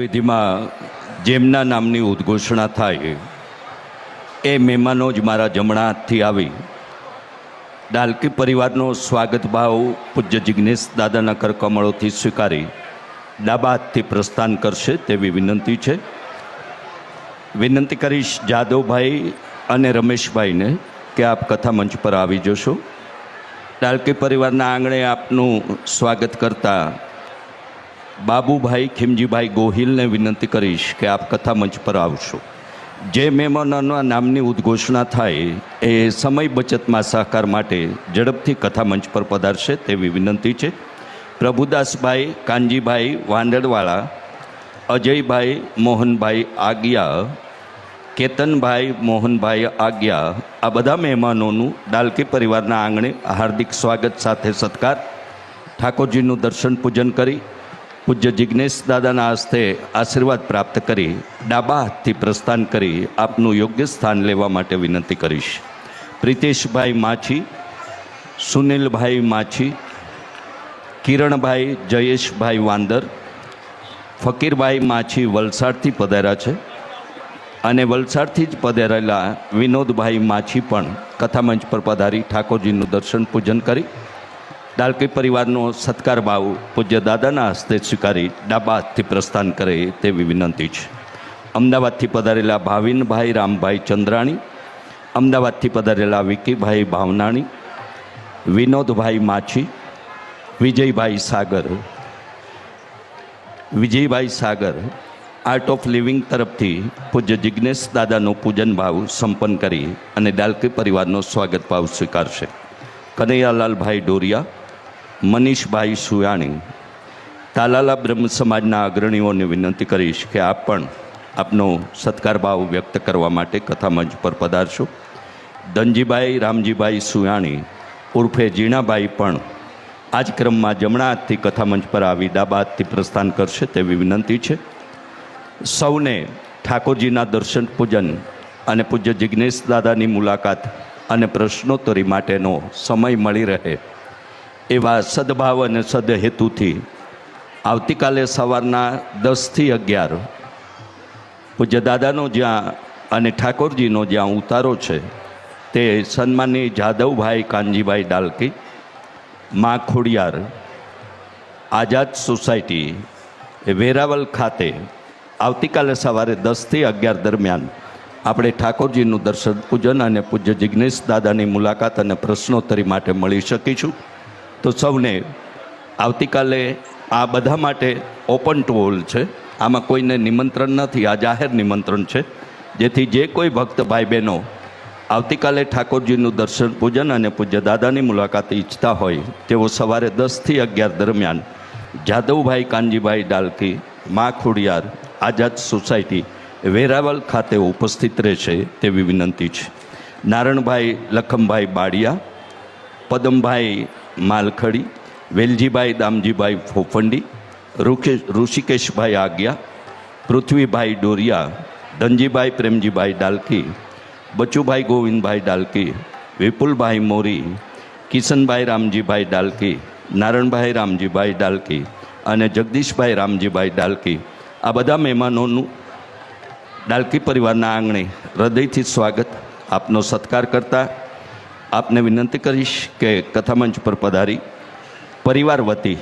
વિધિમાં જેમના નામની ઉદ્ઘોષણા થાય, એ મહેમાનો જ મારા જમણા હાથથી આવી. ડાલકી પરિવારનો સ્વાગત ભાવ પૂજ્ય જિજ્ઞેશ દાદાના કરકમળોથી સ્વીકારી ડાબા હાથથી પ્રસ્થાન કરશે તેવી વિનંતી છે. વિનંતી કરીશ જાદવભાઈ અને રમેશભાઈને કે આપ કથા મંચ પર આવી જશો. ડાલકી પરિવારના આંગણે આપનું સ્વાગત કરતા બાબુભાઈ ખીમજીભાઈ ગોહિલને વિનંતી કરીશ કે આપ કથા મંચ પર આવશો. જે મહેમાનોના નામની ઉદ્ઘોષણા થાય એ સમય બચતમાં સહકાર માટે ઝડપથી કથા મંચ પર પધારશે તેવી વિનંતી છે. પ્રભુદાસભાઈ, કાનજીભાઈ વાંદડવાળા અજયભાઈ મોહનભાઈ આગિયા, કેતનભાઈ મોહનભાઈ આગિયા, આ બધા મહેમાનોનું ડાલકી પરિવારના આંગણે હાર્દિક સ્વાગત સાથે સત્કાર. ઠાકોરજીનું દર્શન પૂજન કરી પૂજ્ય જિજ્ઞેશ દાદાના હસ્તે આશીર્વાદ પ્રાપ્ત કરી ડાબા હાથથી પ્રસ્થાન કરી આપનું યોગ્ય સ્થાન લેવા માટે વિનંતી કરીશ. પ્રિતેશભાઈ માછી, સુનિલભાઈ માછી, કિરણભાઈ, જયેશભાઈ વાંદર, ફકીરભાઈ માછી વલસાડથી પધાર્યા છે અને વલસાડથી જ પધારેલા વિનોદભાઈ માછી પણ કથામંચ પર પધારી ઠાકોરજીનું દર્શન પૂજન કરી ડાલકી પરિવારનો સત્કાર ભાવ પૂજ્ય દાદાના હસ્તે સ્વીકારી ડાબા હાથથી પ્રસ્થાન કરે તેવી વિનંતી છે. અમદાવાદથી પધારેલા ભાવિનભાઈ રામભાઈ ચંદ્રાણી, અમદાવાદથી પધારેલા વિકીભાઈ Bhavnani, Vinodbhai Machhi, Vijaybhai Sagar. Vijaybhai Sagar Art of Living તરફથી પૂજ્ય જિજ્ઞેશ દાદાનો પૂજન ભાવ સંપન્ન કરી અને ડાલકી પરિવારનો સ્વાગત ભાવ સ્વીકારશે. કનૈયાલાલભાઈ ડોરિયા મનીષભાઈ સુયાણી, તાલાલા બ્રહ્મ સમાજના અગ્રણીઓને વિનંતી કરીશ કે આપ પણ આપનો સત્કાર ભાવ વ્યક્ત કરવા માટે કથા મંચ પર પધારશો. ધનજીભાઈ, રામજીભાઈ સુયાણી, ઉર્ફે જીણાભાઈ પણ આ જ ક્રમમાં જમણા હાથથી કથા મંચ પર આવી ડાબા હાથથી પ્રસ્થાન કરશે તેવી વિનંતી છે. સૌને ઠાકોરજીના દર્શન, પૂજન અને પૂજ્ય જિજ્ઞેશ દાદાની મુલાકાત અને પ્રશ્નોત્તરી માટેનો સમય મળી રહે એવા સદભાવ અને સદહેતુથી આવતીકાલે સવારના દસથી અગિયાર પૂજ્ય દાદાનો જ્યાં અને ઠાકોરજીનો જ્યાં ઉતારો છે, તે સન્માની જાદવભાઈ કાનજીભાઈ ડાલકી, મા ખોડિયાર, આઝાદ સોસાયટી વેરાવલ ખાતે આવતીકાલે સવારે દસથી અગિયાર દરમિયાન આપણે ઠાકોરજીનું દર્શન પૂજન અને પૂજ્ય જિજ્ઞેશ દાદાની મુલાકાત અને પ્રશ્નોત્તરી માટે મળી શકીશું. તો સૌને આવતીકાલે આ બધા માટે ઓપન ટુ ઓલ છે. આમાં કોઈને નિમંત્રણ નથી, આ જાહેર નિમંત્રણ છે. જેથી જે કોઈ ભક્ત ભાઈ બહેનો આવતીકાલે ઠાકોરજીનું દર્શન, પૂજન અને પૂજ્ય દાદાની મુલાકાત ઈચ્છતા હોય, તેઓ સવારે દસથી અગિયાર દરમિયાન જાદવભાઈ કાનજીભાઈ ડાલકી, મા ખોડિયાર, આઝાદ સોસાયટી વેરાવલ ખાતે ઉપસ્થિત રહેશે તેવી વિનંતી છે. નારણભાઈ લખમભાઈ બાડિયા, પદમભાઈ માલખડી, વેલજીભાઈ દામજીભાઈ ફોફંડી ઋષિકેશભાઈ આગિયા, પૃથ્વીભાઈ ડોરિયા, ધનજીભાઈ પ્રેમજીભાઈ ડાલકી, બચુભાઈ ગોવિંદભાઈ ડાલકી, વિપુલભાઈ મોરી, કિશનભાઈ રામજીભાઈ ડાલકી, નારણભાઈ રામજીભાઈ ડાલકી અને જગદીશભાઈ રામજીભાઈ ડાલકી. આ બધા મહેમાનોનું ડાલકી પરિવારના આંગણે હૃદયથી સ્વાગત. આપનો સત્કાર કરતા આપને વિનંતી કરીશ કે કથામંચ પર પધારી. પરિવાર વતી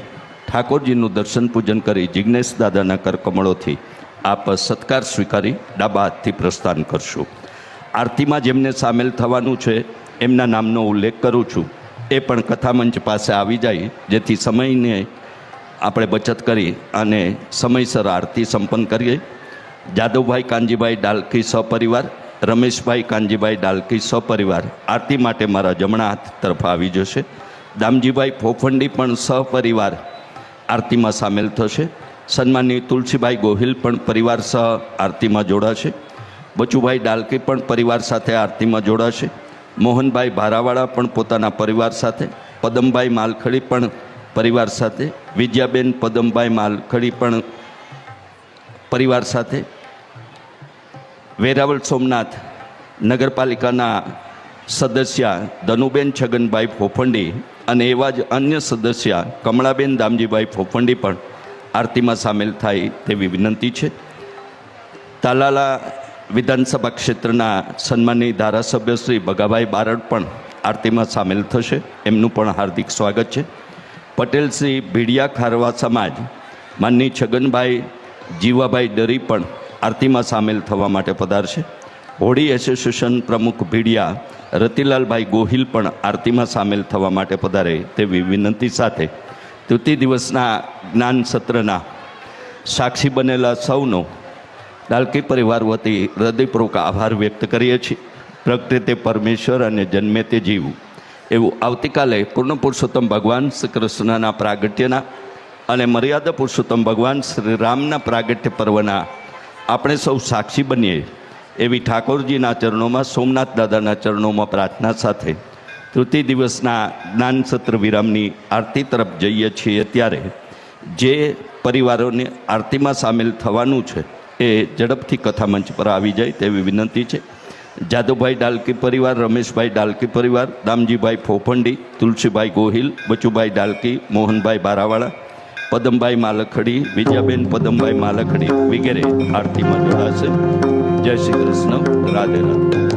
ઠાકોરજીનું દર્શન પૂજન કરી જિજ્ઞેશ દાદાના કરકમળોથી આપ સત્કાર સ્વીકારી ડાબા હાથથી પ્રસ્થાન કરશું. આરતીમાં જેમને સામેલ થવાનું છે, એમના નામનો ઉલ્લેખ કરું છું. એ પણ કથામંચ પાસે આવી જાય, જેથી સમયને આપણે બચત કરી અને સમયસર આરતી સંપન્ન કરીએ. જાદવભાઈ કાનજીભાઈ ડાલકી સપરિવાર રમેશભાઈ કાનજીભાઈ ડાલકી સપરિવાર આરતી માટે મારા જમણા હાથ તરફ આવી જશે. દામજીભાઈ ફોફંડી પણ સહપરિવાર આરતીમાં સામેલ થશે. સન્માનની તુલસીભાઈ ગોહિલ પણ પરિવાર સહ આરતીમાં જોડાશે. બચુભાઈ ડાલકી પણ પરિવાર સાથે આરતીમાં જોડાશે. મોહનભાઈ ભારાવાળા પણ પોતાના પરિવાર સાથે. પદમભાઈ માલખડી પણ પરિવાર સાથે. વિજયાબેન પદમભાઈ માલખડી પણ પરિવાર સાથે. વેરાવળ સોમનાથ નગરપાલિકાના સદસ્ય ધનુબેન છગનભાઈ ફોફંડી અને એવા જ અન્ય સદસ્ય કમળાબેન દામજીભાઈ ફોફંડી પણ આરતીમાં સામેલ થાય તેવી વિનંતી છે. તાલાલા વિધાનસભા ક્ષેત્રના સન્માનની ધારાસભ્ય શ્રી ભગાભાઈ બારડ પણ આરતીમાં સામેલ થશે. એમનું પણ હાર્દિક સ્વાગત છે. પટેલ શ્રી ભીડિયા ખારવા સમાજ માનની છગનભાઈ જીવાભાઈ ડરી પણ આરતીમાં સામેલ થવા માટે પધારશે હોળી એસોસિએશન પ્રમુખ ભીડિયા રતિલાલભાઈ ગોહિલ પણ આરતીમાં સામેલ થવા માટે પધારે તેવી વિનંતી સાથે તૃતીય દિવસના જ્ઞાન સત્રના સાક્ષી બનેલા સૌનો દાલકી પરિવાર વતી હૃદયપૂર્વક આભાર વ્યક્ત કરીએ છીએ. પ્રગટે તે પરમેશ્વર અને જન્મે તે જીવ. એવું આવતીકાલે પૂર્ણ પુરુષોત્તમ ભગવાન શ્રી કૃષ્ણના પ્રાગટ્યના અને મર્યાદા પુરુષોત્તમ ભગવાન શ્રી રામના પ્રાગટ્ય પર્વના આપણે સૌ સાક્ષી બનીએ એવી ઠાકોરજીના ચરણોમાં, સોમનાથ દાદાના ચરણોમાં પ્રાર્થના સાથે તૃતીય દિવસના જ્ઞાન સત્ર વિરામની આરતી તરફ જઈએ છીએ ત્યારે જે પરિવારોને આરતીમાં સામેલ થવાનું છે એ ઝડપથી કથા મંચ પર આવી જાય તેવી વિનંતી છે. જાદુભાઈ ડાલકી પરિવાર, રમેશભાઈ ડાલકી પરિવાર, દામજીભાઈ ફોફંડી, તુલસીભાઈ ગોહિલ બચુભાઈ ડાલકી, મોહનભાઈ બારાવાળા પદમભાઈ માલખડી વિજયાબેન પદમભાઈ માલખડી વગેરે આરતીમાં જોડાશે. જય શ્રી કૃષ્ણ. રાધે રાધે.